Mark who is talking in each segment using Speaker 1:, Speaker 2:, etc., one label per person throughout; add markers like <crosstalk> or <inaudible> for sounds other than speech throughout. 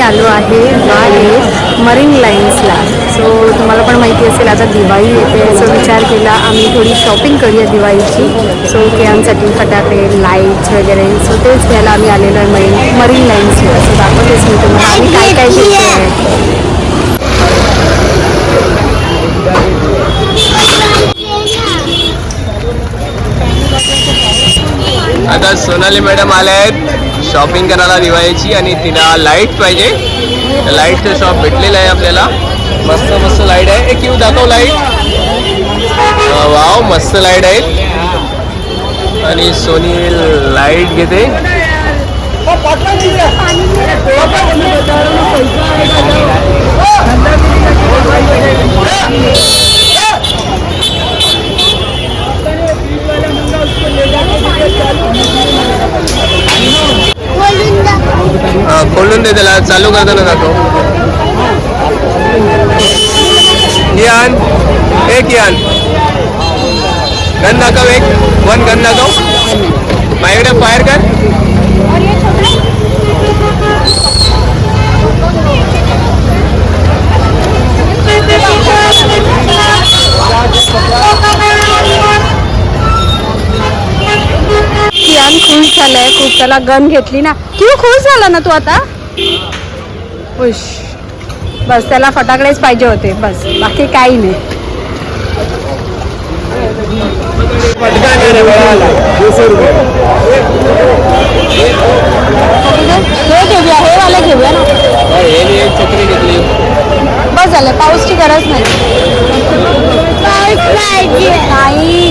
Speaker 1: आलो आहे. आहे मरीन लाईन्सला. सो तुम्हाला पण माहिती असेल आता दिवाळी येते. सो विचार केला आम्ही थोडी शॉपिंग करूया दिवाळीची. सो केळांसाठी फटाके लाईट्स वगैरे. सो तेच घ्यायला आम्ही आलेलो आहे मरीन मरीन लाईन्सला. सो दाखवतेच मी तुम्हाला. आम्ही काय काय घेतलं आहे
Speaker 2: आता सोनाली मॅडम आल्या आहेत शॉपिंग करायला दिवाळीची आणि तिला लाइट पाहिजे. लाईटचं शॉप भेटलेलं आहे आपल्याला. मस्त मस्त लाइट आहे. एक येऊ दाखव लाइट वाव मस्त लाइट आहेत आणि सोनी लाइट घेते. खोलून दे त्याला चालू करताना जातो कियान एक कियान गन दाखव एक वन गन दाखव माझ्याकडे फायर कर
Speaker 1: कियान खुश त्याला गन घेतली ना किंवा खुश झाला ना तू आता खुश बस त्याला फटाकडेच पाहिजे होते बस बाकी काही नाही हे घेऊया हे वाला घेऊया ना बस झालं पाऊसची गरज नाही नाही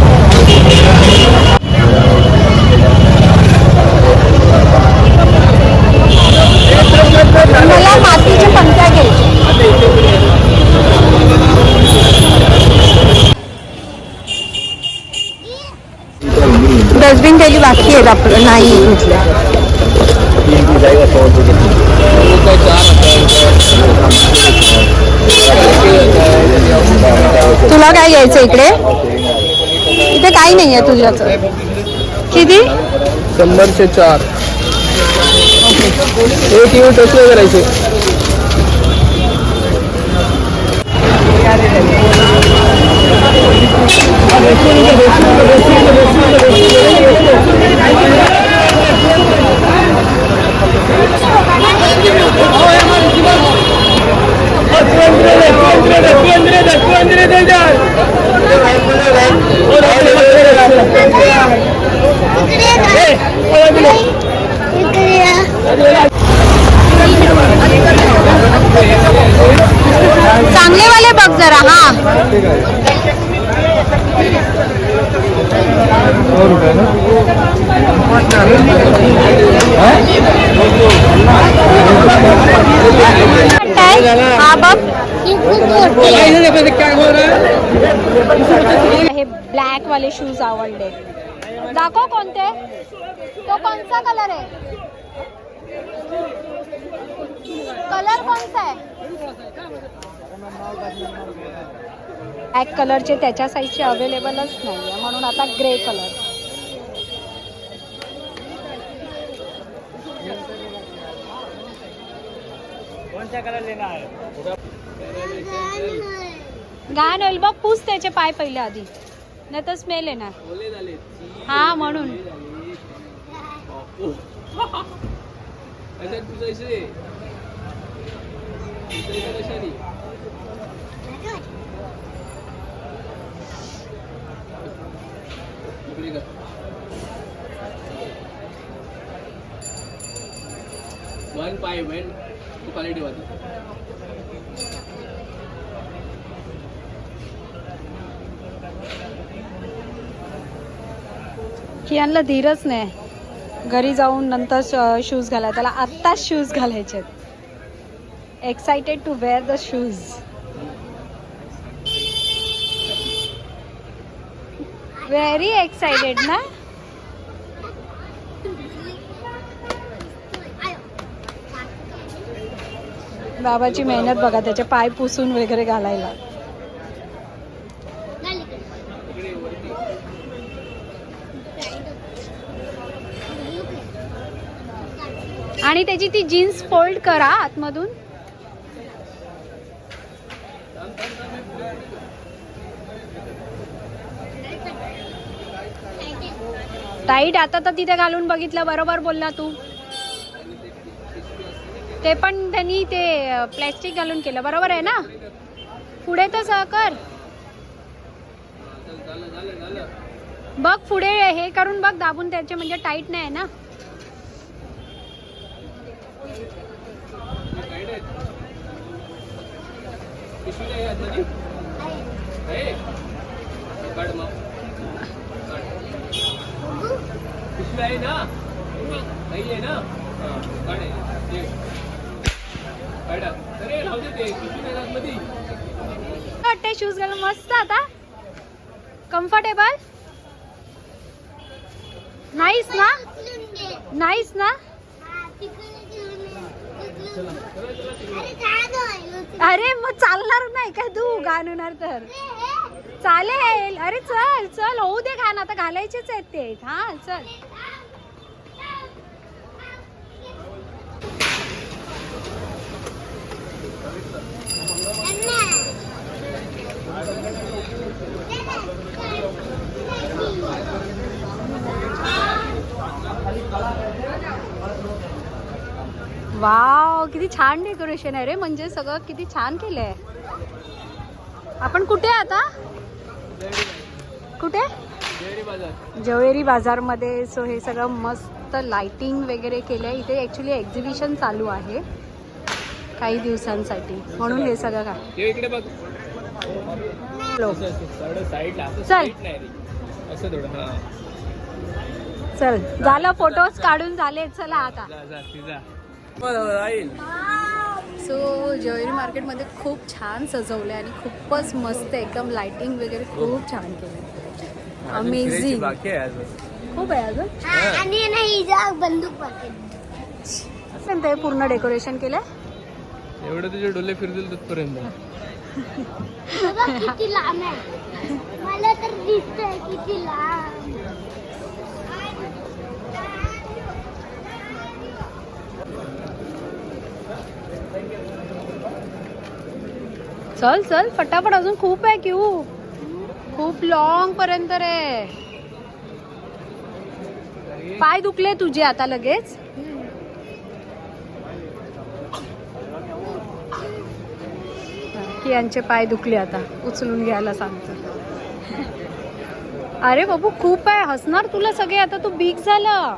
Speaker 1: त्याची बाकी आपलं नाही घेतलं तुला काय घ्यायचं इकडे? इथे काही नाही आहे तुझ्याच. किती?
Speaker 2: शंभरशे चार. एक येऊ कसं करायचे? Thank you.
Speaker 1: चांगले वाले बघ जरा हा. काय? हा बघ हे? ब्लॅक वाले शूज़ आवडले दाखव कोणते तो कोणता कलर आहे कलर कोणता आहे ब्लॅक कलरचे त्याच्या साईजचे अवेलेबलच नाही आहे म्हणून आता ग्रे कलर. घाण होईल बघ पूस त्याचे पाय पहिले आधी. नाही तर स्मेल येणार हा म्हणून. <laughs>
Speaker 2: वन पाय वन क्वालिटी वाली.
Speaker 1: कियांना धीरच नाही. घरी जाऊन नंतर शूज घालाय त्याला आत्ताच शूज घालायचे आहेत. Excited to wear the shoes very excited ना बाबाची मेहनत बघा त्याचे पाय पुसून वगैरे घालायला. आणि त्याची ती जीन्स फोल्ड करा आतमधून. टाईट आता तर तिथे घालून बघितलं बरोबर बोलला तू. ते पण त्यांनी ते प्लॅस्टिक घालून केलं बरोबर आहे ना? पुढे तर सहकर बघ पुढे हे करून बघ दाबून त्याचे म्हणजे टाईट नाही आहे ना?
Speaker 2: मग. पिशवी आहे ना. नाही आहे ना. हा, अरे राहू
Speaker 1: वाटते शूज घालून मस्त आता. कम्फर्टेबल नाहीस ना? नाहीस ना? अरे मग चालणार नाही का तू? घालणार तर. चालेल. अरे चल चल. होऊ दे घाण. आता घालायचेच आहेत ते. हा चल. वाव किती छान डेकोरेशन आहे रे. म्हणजे सगळं किती छान केलंय. आपण कुठे आहे आता? कुठे? जवेरी बाजारमध्ये. सो हे सगळं मस्त लाइटिंग वगैरे केलं आहे इथे ॲक्च्युली एक्झिबिशन चालू आहे. काही दिवसांसाठी. म्हणून हे सगळं काय? चल. चल. झालं फोटोज काढून झाले. चला आता. सो ज्वेलरी मार्केटमध्ये खूप छान सजवलं आहे आणि खूपच मस्त एकदम लाइटिंग वगैरे खूप. छान केलं अमेझिंग
Speaker 2: बाकी आहे अजून.
Speaker 1: खूप आहे अजून?
Speaker 3: आणि नाही जा बंदूक
Speaker 1: पण ते पूर्ण डेकोरेशन केलं
Speaker 2: एवढं तुझे डोले फिरतील तिथपर्यंत.
Speaker 3: किती लांब आहे. मला तर दिसतंय किती लांब.
Speaker 1: चल चल फटाफट अजून खूप आहे क्यू. खूप लॉंग पर्यंत रे. पाय दुखले तुझे आता लगेच. की यांचे पाय दुखले आता उचलून घ्यायला सांगतो. अरे बाबू खूप आहे. हसणार तुला सगळे आता तू बीक झालं.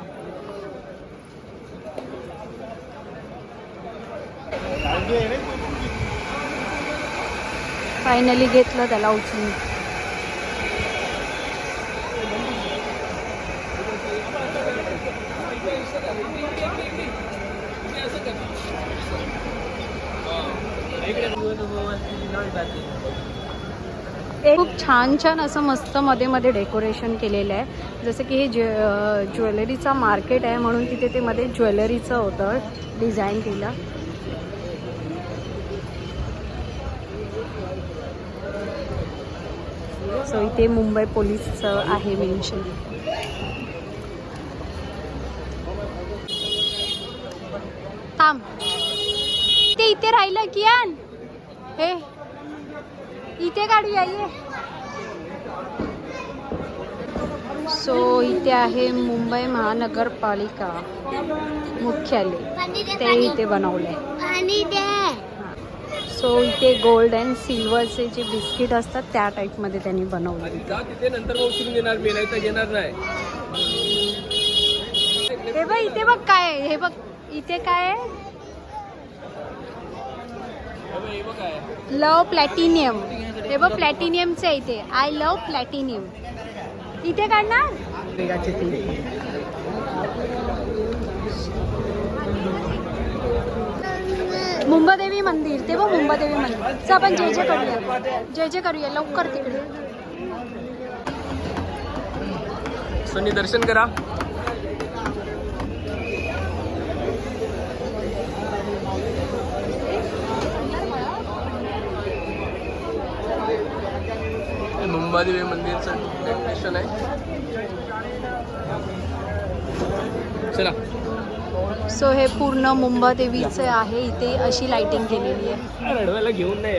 Speaker 1: फायनली घेतलं त्याला उचलून. एक खूप छान छान असं मस्त मध्ये मध्ये डेकोरेशन केलेलं आहे. जसं की हे ज्वे ज्वेलरीचा मार्केट आहे म्हणून तिथे ते मध्ये ज्वेलरीचं होतं डिझाईन केलं. सो इथे मुंबई पोलीसचं आहे मेन्शन थांब. ते इथे राहिलं कियान हे. इथे काढूया ये. सो इथे आहे मुंबई महानगरपालिका मुख्यालय. ते इथे बनवलंय. सो इथे गोल्ड अँड सिल्वरचे जे बिस्किट असतात त्या टाईपमध्ये त्यांनी बनवले
Speaker 2: आधी जा तिथे नंतर मग उचलून घेणार मी नाही तर घेणार नाही.
Speaker 1: हे बघ इथे बघ काय आहे? हे बघ इथे काय आहे?
Speaker 2: बघ, बघ काय आहे.
Speaker 1: Love platinum. हे बघ प्लॅटिनियमचं आहे इथे. आय लव प्लॅटिनियम इथे काढणार? मुंबादेवी मंदिर ते बघ मुंबादेवी मंदिर. चल आपण जय जे करूया. जय जे करूया लवकर तिकडे.
Speaker 2: सोनी दर्शन करा. मुंबादेवी मंदिरचं डेकोरेशन आहे. चला.
Speaker 1: सो हे पूर्ण मुंबादेवीचं आहे. इथे अशी लाइटिंग केलेली आहे.
Speaker 2: रडवायला घेऊन नाही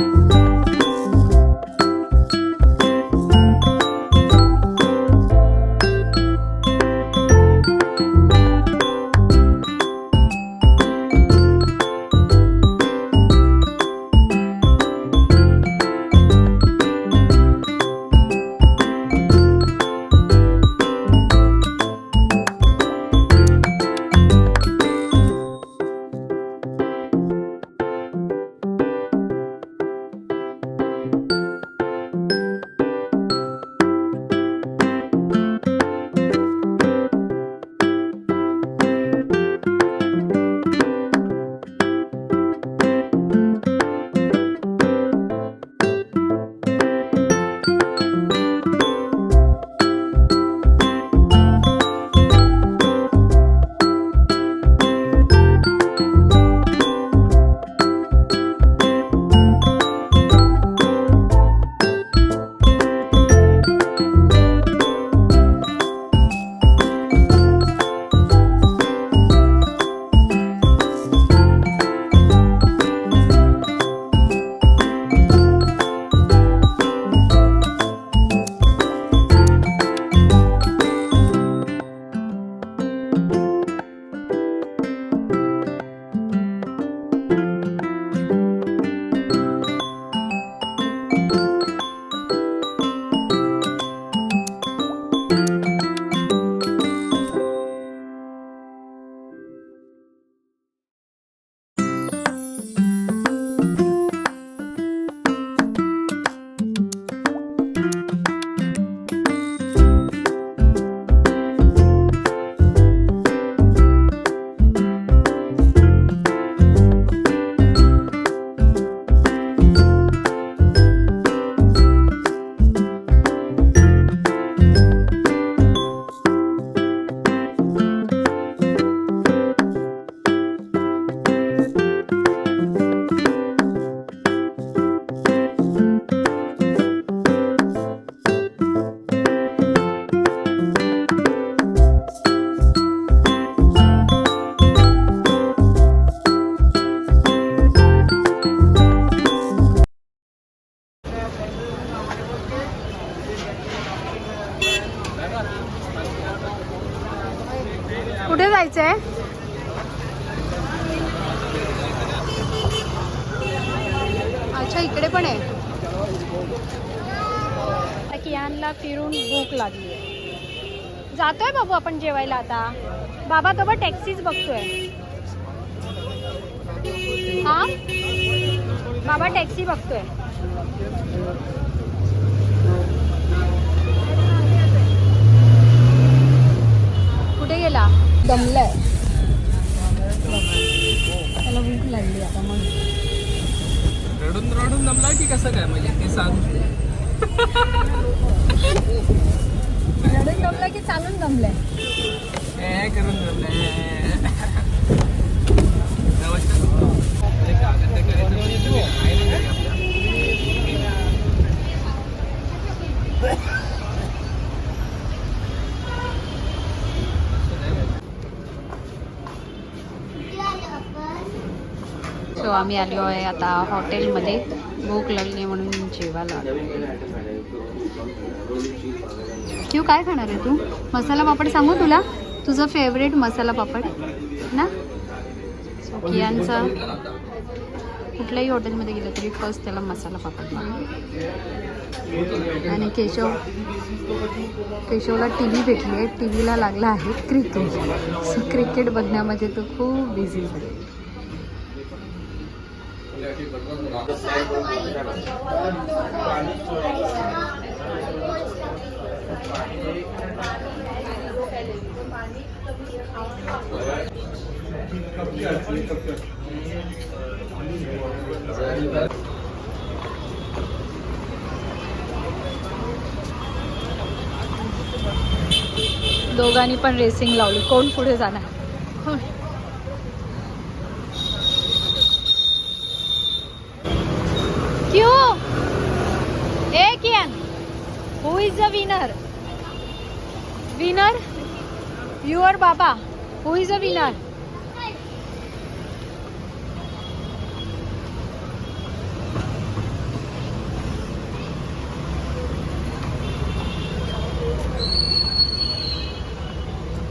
Speaker 1: Bye. जेवायला आता. बाबा तो बघ टॅक्सीच बघतोय. हा? बाबा टॅक्सी बघतोय. कुठे गेला? दमलाय. त्याला भूक लागली आता मग.
Speaker 2: रडून रडून जमला की कसं काय? म्हणजे ते सांग. <laughs>
Speaker 1: रडून जमलं की चालून
Speaker 2: जमलंय करून
Speaker 1: सो आम्ही आलो आहे आता हॉटेलमध्ये भूक लागली म्हणून जेवायला क्यू काय खाणार आहे तू? मसाला पापड सांगू तुला? तुझं फेवरेट मसाला पापड ना? सो कियांचा कुठल्याही हॉटेलमध्ये गेलं तरी फर्स्ट त्याला मसाला पापड आणि केशव केशवला टी व्ही भेटली आहे. टी व्हीला लागला आहे क्रिकेट सो क्रिकेट बघण्यामध्ये तो खूप बिझी आहे. दोघांनी पण रेसिंग लावली. कोण पुढे जाणार? कोण? क्यों! ए Kiaan! Who is the winner winner your baba who is a winner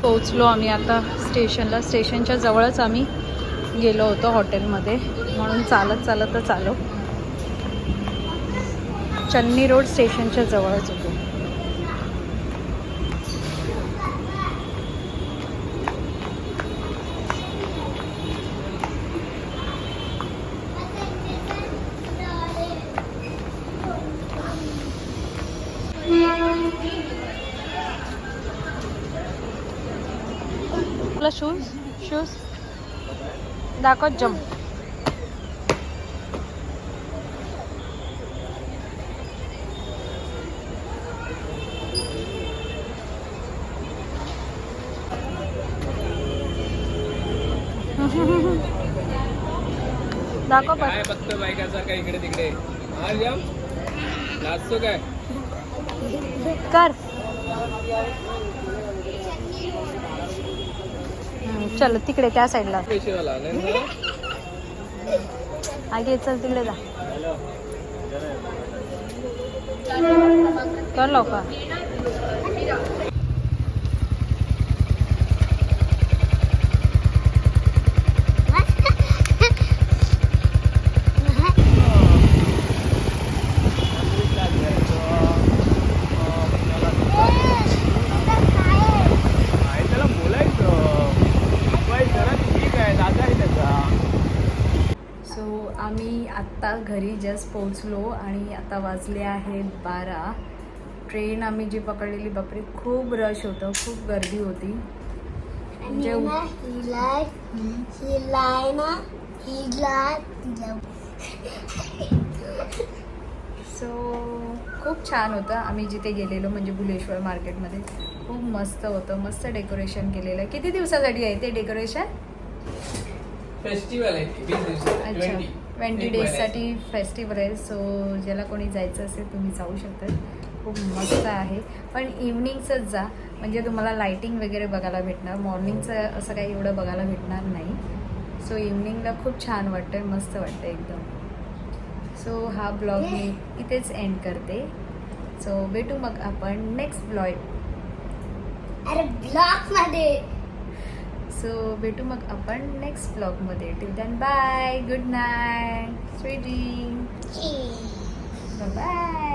Speaker 1: पोचलो आम्ही आता स्टेशनला. स्टेशनच्या जवळच आम्ही गेलो होतो हॉटेलमध्ये. म्हणून चालत चालतच आलो चन्नी रोड स्टेशनच्या जवळच होतो. तुला शूज शूज दाखव जम दाखव पण
Speaker 2: काय बघतो बायकाचा काय इकडे तिकडे। हा जाम नाचतो काय
Speaker 1: कर। हम्म, चल तिकडे त्या साईडला आगे चल तिकडे जा. कर लवकर
Speaker 2: काय त्याला बोलायचं शिकवायचं जरा ठीक आहे दादा आहे त्याचा
Speaker 1: सो आत्ता घरी जस्ट पोहोचलो आणि आता वाजले आहेत बारा. ट्रेन आम्ही जी पकडलेली बापरे खूप रश होतं खूप गर्दी होती. सो खूप छान होतं. आम्ही जिथे गेलेलो म्हणजे बुलेश्वर मार्केटमध्ये खूप मस्त होतं मस्त डेकोरेशन केलेलं. आहे किती दिवसासाठी आहे ते डेकोरेशन
Speaker 2: फेस्टिवल आहे ती, वीस दिवसाचं,
Speaker 1: अच्छा.
Speaker 2: 20.
Speaker 1: ट्वेंटी
Speaker 2: एक
Speaker 1: डेजसाठी फेस्टिवल आहे. सो ज्याला कोणी जायचं असेल तुम्ही जाऊ शकता. खूप मस्त आहे. पण इव्हनिंगचंच जा. म्हणजे तुम्हाला लाईटिंग वगैरे बघायला भेटणार. मॉर्निंगचं असं काही एवढं बघायला भेटणार नाही. सो इव्हनिंगला खूप छान वाटतं मस्त वाटतं एकदम. सो हा ब्लॉग मी इथेच एंड करते. सो भेटू मग आपण नेक्स्ट ब्लॉग
Speaker 3: अरे ब्लॉकमध्ये.
Speaker 1: सो भेटू मग आपण नेक्स्ट ब्लॉगमध्ये till then bye good night sweetie bye